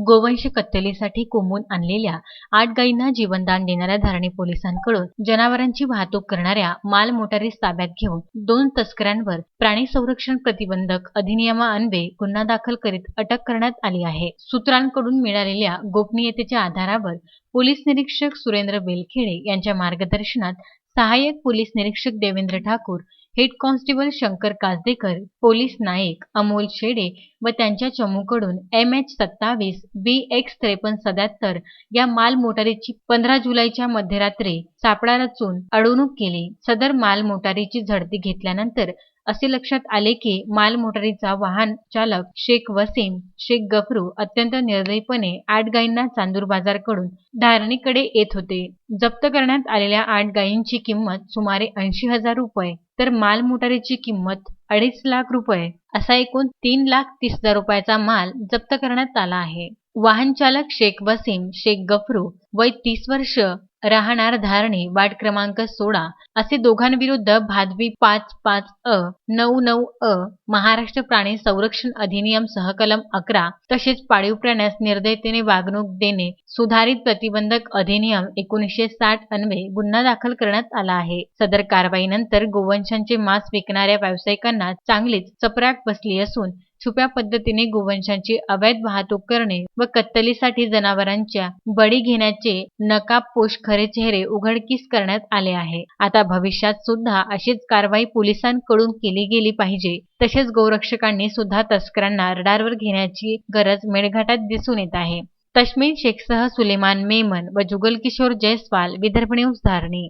गोवंश कत्तलीसाठी कोंबून आणलेल्या आठ गायींना जीवनदान देणाऱ्या धारणी पोलिसांकडून जनावरांची वाहतूक करणाऱ्या माल मोटारीस ताब्यात घेऊन दोन तस्करांवर प्राणी संरक्षण प्रतिबंधक अधिनियमाअन्वये गुन्हा दाखल करीत अटक करण्यात आली आहे. सूत्रांकडून मिळालेल्या गोपनीयतेच्या आधारावर पोलीस निरीक्षक सुरेंद्र बेलखेडे यांच्या मार्गदर्शनात सहाय्यक पोलीस निरीक्षक Devendra Thakur head constable Shankar Kasdekar police Naik Amol Shede व त्यांच्या चमूकडून एम एच सत्तावीस बी एक्स त्रेपन्न सत्याहत्तर या माल मोटारीची पंधरा जुलैच्या मध्यरात्री सापळा रचून अडवणूक केली. सदर माल मोटारीची झडती घेतल्यानंतर असे लक्षात आले की माल मोटारीचा वाहन चालक शेख वसीम शेख गफरू अत्यंत निर्दयीपणे आठ गायींना चांदूर बाजारकडून धारणीकडे येत होते. जप्त करण्यात आलेल्या आठ गायींची किंमत सुमारे ऐंशी हजार रुपये. तर माल मोटारीची किंमत अडीच लाख रुपये असा एकूण तीन लाख तीस हजार रुपयाचा माल जप्त करण्यात आला आहे. वाहन चालक शेख वसीम शेख गफरू वय तीस वर्ष राहणार धारणी वार्ड क्रमांक सोळा. असे दोघांविरुद्ध भादवी पाच पाच अ नऊ नऊ अ महाराष्ट्र प्राणी संरक्षण अधिनियम सहकलम अकरा तसेच पाळीव प्राण्यास निर्दयतेने वागणूक देणे सुधारित प्रतिबंधक अधिनियम एकोणीसशे साठ अन्वये गुन्हा दाखल करण्यात आला आहे. सदर कारवाईनंतर गोवंशांचे मांस विकणाऱ्या व्यावसायिकांना चांगलीच चपराक बसली असून छुप्या पद्धतीने गोवंशांची अवैध वाहतूक करणे व कत्तलीसाठी जनावरांच्या बळी घेण्याचे नकाबपोष खरे चेहरे उघडकीस करण्यात आले आहे. आता भविष्यात सुद्धा अशीच कारवाई पोलिसांकडून केली गेली पाहिजे तसेच गोरक्षकांनी सुद्धा तस्करांना रडारवर घेण्याची गरज मेळघाटात दिसून येत आहे. तश्मीन शेखसह सुलेमान मेमन व जुगल किशोर जयस्वाल विदर्भ न्यूज धारणी.